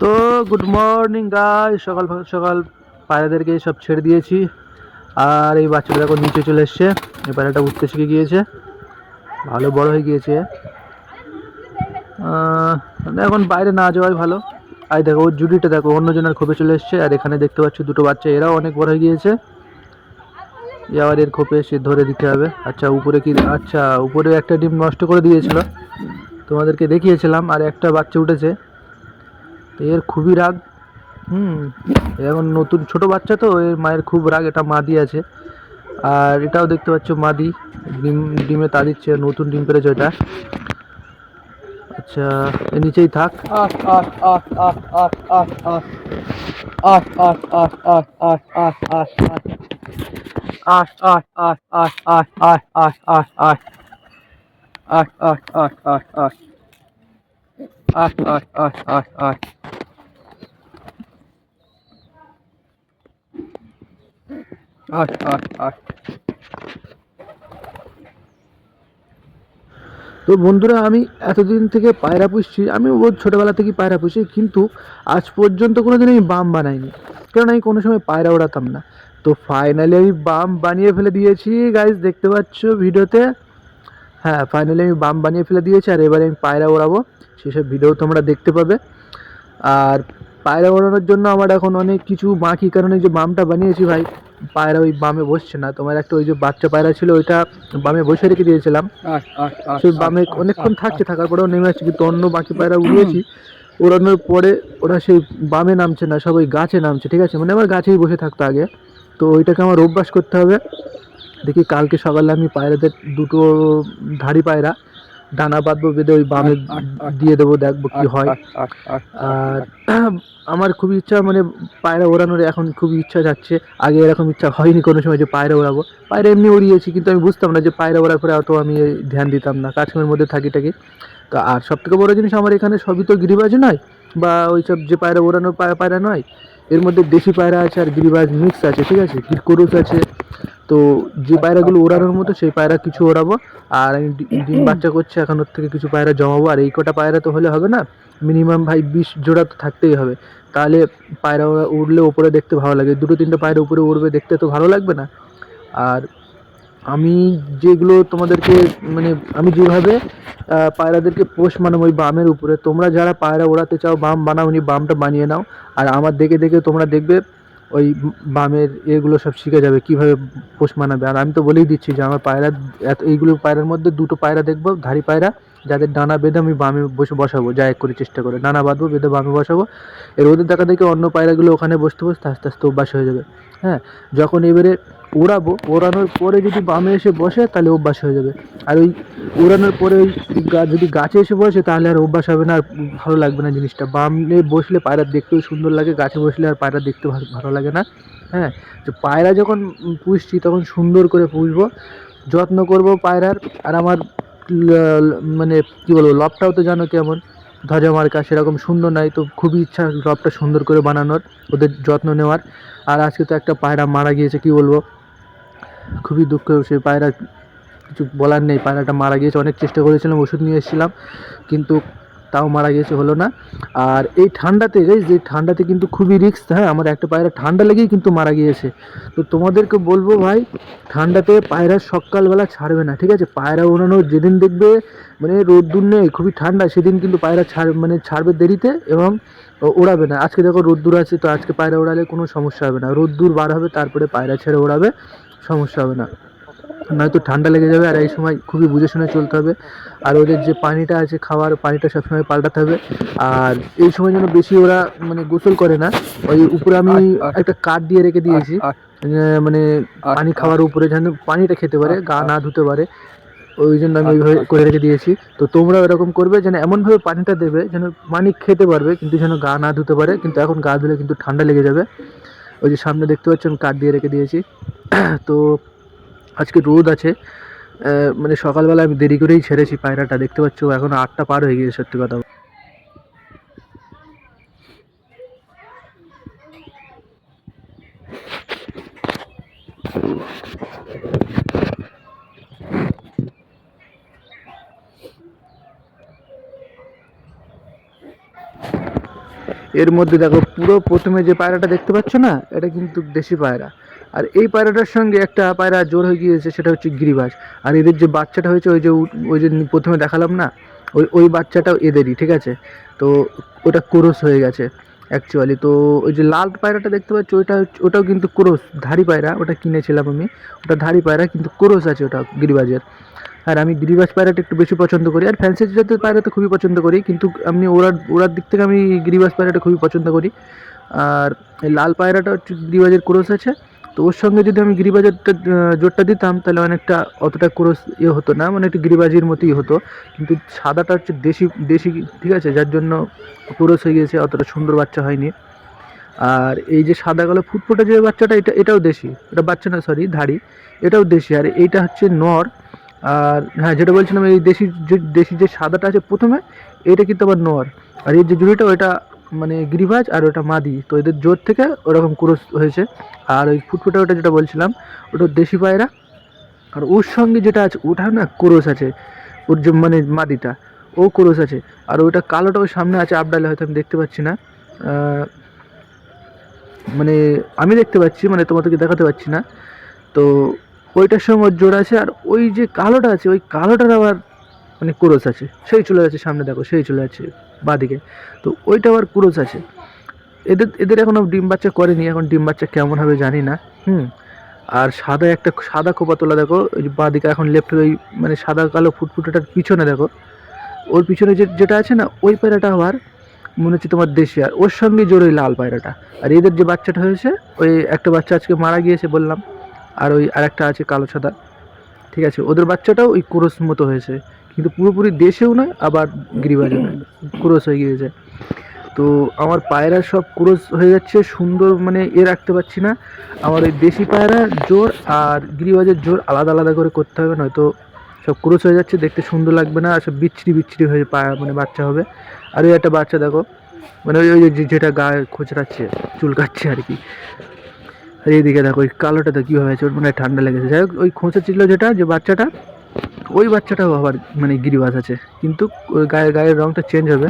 তো good morning গাই সকাল সকাল পায়রাদেরকে সব ছেড়ে দিয়েছি। আর এই বাচ্চাটা দেখো নিচে চলে এসছে। এই পায়রাটা উঠতে শিখে গিয়েছে। ভালো, বড় হয়ে গিয়েছে। এখন বাইরে না যাওয়াই ভালো। আর দেখো, ওর জুডিটা দেখো অন্যজনের খোপে চলে এসছে। আর এখানে দেখতে পাচ্ছি দুটো বাচ্চা। এরাও অনেক বড় হয়ে গিয়েছে। আবার এর খোপে সে ধরে দিতে হবে। আচ্ছা উপরে কি? আচ্ছা উপরে একটা ডিম নষ্ট করে দিয়েছিল। তোমাদেরকে দেখিয়েছিলাম, আর একটা বাচ্চা উঠেছে। এর খুবই রাগ হুম এখন নতুন ছোট বাচ্চা তো এর মায়ের খুব রাগ এটা মাদি আছে আর এটাও দেখতে পাচ্ছ মাদি ডিম ডিমে তা দিচ্ছে নতুন ডিম পেরেছে এটা আচ্ছা এর নিচেই থাক আট আট আট আট আট আট আট আট তো বন্ধুরা, আমি এতদিন থেকে পায়রা পুষছি। আমি বহুত ছোটোবেলা থেকে পায়রা পুষি, কিন্তু আজ পর্যন্ত কোনো দিন আমি বাম বানাইনি। কারণ আমি কোনো সময় পায়রা ওড়াতাম না। তো ফাইনালি আমি বাম বানিয়ে ফেলে দিয়েছি গাইজ দেখতে পাচ্ছ ভিডিওতে? হ্যাঁ ফাইনালি আমি বাম বানিয়ে ফেলে দিয়েছি, আর এবারে আমি পায়রা ওড়াবো। সেসব ভিডিও তোমরা দেখতে পাবে। আর পায়রা ওড়ানোর জন্য আমার এখন অনেক কিছু বাকি, কারণে যে বামটা বানিয়েছি ভাই পায়রা ওই বামে বসছে না। তোমার একটা ওই যে বাচ্চা পায়রা ছিল ওইটা বামে বসে রেখে দিয়েছিলাম। সেই বামে অনেকক্ষণ থাকছে থাকার পরেও নেমে আসছে কিন্তু অন্য বাকি পায়রা উড়িয়েছি। ওড়ানোর পরে ওরা সেই বামে নামছে না সবাই গাছে নামছে ঠিক আছে? মানে আমার গাছেই বসে থাকতো আগে। তো ওইটাকে আমার অভ্যাস করতে হবে। দেখি কালকে সকালে আমি পায়রাদের দুটো ধাড়ি পায়রা ডানা বাঁধবো বেঁধে ওই বামে। দিয়ে দেবো দেখব কি হয়। আর আমার খুবই ইচ্ছা মানে পায়রা ওড়ানোর এখন খুবই ইচ্ছা যাচ্ছে। আগে এরকম ইচ্ছা হয়নি কোনো সময় যে পায়রা ওড়াবো। পায়রা এমনি উড়িয়েছি কিন্তু আমি বুঝতাম না যে পায়রা ওড়ার পরে অত আমি ধ্যান দিতাম না কাশ্মীরের মধ্যে থাকি টাকি তো আর সব থেকে বড়ো জিনিস আমার এখানে সবই তো গিরিবাজ নয় বা ওইসব যে পায়রা ওড়ানোর পায়রা নয় এর মধ্যে দেশি পায়রা আছে আর গিরিবাজ মিক্স আছে ঠিক আছে? কিরকোরস আছে। তো যে পায়রাগুলো ওড়ানোর মতো সেই পায়রা কিছু ওড়াবো। আর আমি দিন ডিম বাচ্চা করছি এখন ওর থেকে কিছু পায়রা জমাবো। আর এই কটা পায়রা তো হলে হবে না মিনিমাম ভাই বিশ জোড়া তো থাকতেই হবে। তাহলে পায়রা উড়লে ওপরে দেখতে ভালো লাগে। দুটো তিনটে পায়রা উপরে উড়বে দেখতে তো ভালো লাগবে না। আর আমি যেগুলো তোমাদেরকে মানে আমি যেভাবে পায়রাদেরকে পোষ মানাবো ওই বামের উপরে, তোমরা যারা পায়রা ওড়াতে চাও, বাম বানাওনি বামটা বানিয়ে নাও, আর আমার দেখে দেখে তোমরা দেখবে, ওই বামের এগুলো সব শিখে যাবে, কীভাবে পোষ মানাবে। আর আমি তো বলেই দিচ্ছি যে, আমার পায়রা, এত, এইগুলো পায়রার মধ্যে দুটো পায়রা দেখব ধাড়ি পায়রা, যাদের ডানা বেঁধে আমি বামে বসে বসাবো, যা এক করে চেষ্টা করে। ডানা বাঁধবো, বেঁধে বামে বসাবো, এর ওদের দেখা দেখে অন্য পায়রাগুলো ওখানে বসতে বসতে আস্তে আস্তে অভ্যাস হয়ে যাবে। হ্যাঁ যখন এবারে ওড়াবো। ওড়ানোর পরে যদি বামে এসে বসে, তাহলে অভ্যাস হয়ে যাবে। আর ওই ওড়ানোর পরে ওই যদি গাছে এসে বসে, তাহলে আর অভ্যাস হবে না, আর ভালো লাগবে না জিনিসটা। বামে বসলে পায়রা দেখতেও সুন্দর লাগে, গাছে বসলে আর পায়রা দেখতে ভালো লাগে না। হ্যাঁ? তো পায়রা যখন পুষছি, তখন সুন্দর করে পুষবো, যত্ন করব পায়রার। আর আমার মানে কী বলব, লবটাও তো জানো কেমন? ধ্বজা মার্কা, সেরকম সুন্দর নাই, তো খুবই ইচ্ছা লবটা সুন্দর করে বানানোর, ওদের যত্ন নেওয়ার। আর আজকে তো একটা পায়রা মারা গিয়েছে, কি বলব? খুবই দুঃখ সেই পায়রা কিছু বলার নেই, পায়রাটা মারা গিয়েছে, অনেক চেষ্টা করেছিলাম, ওষুধ নিয়ে এসেছিলাম, কিন্তু তাও মারা গিয়েছে, হলো না। আর এই ঠান্ডাতে, এই যে ঠান্ডাতে কিন্তু খুবই রিস্ক হ্যাঁ আমার একটা পায়রা ঠান্ডা লেগেই কিন্তু মারা গিয়েছে। তো তোমাদেরকে বলব ভাই, ঠান্ডাতে পায়রা সকালবেলা ছাড়বে না, ঠিক আছে? পায়রা ওড়ানোর যেদিন দেখবে মানে রোদ্দুর নেই, খুবই ঠান্ডা, সেদিন কিন্তু পায়রা ছাড় মানে ছাড়বে দেরিতে এবং ওড়াবে না। আজকে দেখো রোদ্দুর আছে, তো আজকে পায়রা ওড়ালে কোনো সমস্যা হবে না। রোদ্দুর বার হবে, তারপরে পায়রা ছেড়ে ওড়াবে সমস্যা হবে না। নয়তো ঠান্ডা লেগে যাবে আর এই সময় খুবই বুঝে শুনে চলতে হবে। আর ওদের যে পানিটা আছে খাওয়ার পানিটা সবসময় পাল্টাতে হবে। আর এই সময় যেন বেশি ওরা মানে গোসল করে না ওই উপরে আমি একটা কাঠ দিয়ে রেখে দিয়েছি। মানে পানি খাওয়ার উপরে যেন পানিটা খেতে পারে গা না ধুতে পারে ওই জন্য আমি ওইভাবে করে রেখে দিয়েছি। তো তোমরা এরকম করবে যেন এমনভাবে পানিটা দেবে যেন পানি খেতে পারবে কিন্তু যেন গা না ধুতে পারে কিন্তু এখন গা ধুলে কিন্তু ঠান্ডা লেগে যাবে। ওই যে সামনে দেখতে পাচ্ছেন কাঠ দিয়ে রেখে দিয়েছি। তো আজকে রোদ আছে মানে সকালবেলা আমি দেরি করেই ছেড়েছি পায়রাটা, দেখতে পাচ্ছ এখন আটটা পার হয়ে গিয়েছে সত্যি কথা এর মধ্যে দেখো পুরো প্রথমে যে পায়রাটা দেখতে পাচ্ছ না, এটা কিন্তু দেশি পায়রা। আর এই পায়রাটার সঙ্গে একটা পায়রা জোর হয়ে গিয়েছে, সেটা হচ্ছে গিরিবাজ আর এদের যে বাচ্চাটা হয়েছে, ওই যে ওই যে প্রথমে দেখালাম না, ওই ওই বাচ্চাটাও এদেরই, ঠিক আছে? তো ওটা ক্রোস হয়ে গেছে অ্যাকচুয়ালি তো ওই যে লাল পায়রাটা দেখতে পাচ্ছ, ওইটা ওটাও কিন্তু ক্রোস ধাড়ি পায়রা, ওটা কিনেছিলাম আমি। ওটা ধাড়ি পায়রা, কিন্তু ক্রোস আছে ওটা গিরিবাজের আর আমি গিরিবাজ পায়রাটা একটু বেশি পছন্দ করি, আর ফ্যান্সি জাতের পায়রা তো খুবই পছন্দ করি, কিন্তু আমি ওরার ওরার দিক থেকে আমি গিরিবাজ পায়রাটা খুবই পছন্দ করি। আর লাল পায়রাটা হচ্ছে গিরিবাজের ক্রোস আছে তো ওর সঙ্গে যদি আমি গিরিবাজারটা জোরটা দিতাম, তাহলে অনেকটা অতটা ক্রোস ইয়ে হতো না মানে একটু গিরিবাজির মতোই হতো। কিন্তু সাদাটা হচ্ছে দেশি দেশি, ঠিক আছে? যার জন্য ক্রোস হয়ে গিয়েছে, অতটা সুন্দর বাচ্চা হয়নি। আর এই যে সাদা কালো ফুটফুটে যে বাচ্চাটা, এটা, এটাও দেশি। এটা বাচ্চা না সরি ধাড়ি। এটাও দেশি। আর এইটা হচ্ছে নর। আর হ্যাঁ যেটা বলছিলাম, এই দেশি যে দেশি যে সাদাটা আছে প্রথমে এটা কিন্তু আবার নর। আর এই যে জুড়িটা, ওটা মানে গিরিবাজ আর ওটা মাদি। তো এদের জোর থেকে ওরকম ক্রোস হয়েছে। আর ওই ফুটফুটে ওটা যেটা বলছিলাম, ওটা দেশি পায়রা। আর ওর সঙ্গে যেটা আছে, ওটা না ক্রোস আছে, ওর যে মানে মাদিটা, ও ক্রোস আছে। আর ওইটা কালোটা ওর সামনে আছে আপডালে হয়তো আমি দেখতে পাচ্ছি না। মানে আমি দেখতে পাচ্ছি মানে তোমাদেরকে দেখাতে পাচ্ছি না। তো ওইটার সঙ্গে ওর জোড়া আছে, আর ওই যে কালোটা আছে, ওই কালোটার আবার মানে ক্রোস আছে। সেই চলে যাচ্ছে সামনে দেখো, সেই চলে যাচ্ছে বাঁদিকে। তো ওইটা আবার ক্রোস আছে। এদের এদের এখনও ডিম বাচ্চা করেনি, এখন ডিম বাচ্চা কেমন হবে জানি না, হুম। আর সাদা একটা, সাদা খোপা তোলা দেখো ওই যে বাঁদিকে এখন লেফট ওই মানে সাদা কালো ফুটফুটেটার পিছনে দেখো, ওর পিছনে যে, যেটা আছে না, ওই পায়রাটা আবার মনে হচ্ছে তোমার দেশি, আর ওর সঙ্গে জোর ওই লাল পায়রাটা। আর এদের যে বাচ্চাটা হয়েছে, ওই একটা বাচ্চা আজকে মারা গিয়েছে বললাম, আর ওই আরেকটা আছে কালো সাদা, ঠিক আছে? ওদের বাচ্চাটাও ওই ক্রোস মতো হয়েছে, কিন্তু পুরোপুরি দেশেও নয়, আবার গিরিবাজও নয়, ক্রোস হয়ে গিয়েছে। তো আমার পায়রা সব ক্রোস হয়ে যাচ্ছে, সুন্দর মানে এ রাখতে পারছি না। আমার ওই দেশি পায়রা জোর আর গিরিবাজের জোর আলাদা আলাদা করে করতে হবে, নয়তো সব ক্রোস হয়ে যাচ্ছে, দেখতে সুন্দর লাগবে না, আর সব বিচ্ছিরি বিচ্ছিরি হয়ে পায়রা মানে বাচ্চা হবে। আর ওই একটা বাচ্চা দেখো মানে ওই ওই যেটা গায়ে খোঁচড়াচ্ছে, চুলকাচ্ছে আর কি। আর এইদিকে দেখো, ওই কালোটাতে কীভাবে আছে, ওর মানে ঠান্ডা লেগেছে। যাই হোক, ওই খোঁচা ছিল যেটা, যে বাচ্চাটা, ওই বাচ্চাটাও আবার মানে গিরিবাজ আছে। কিন্তু ওই গায়ের গায়ের রঙটা চেঞ্জ হবে।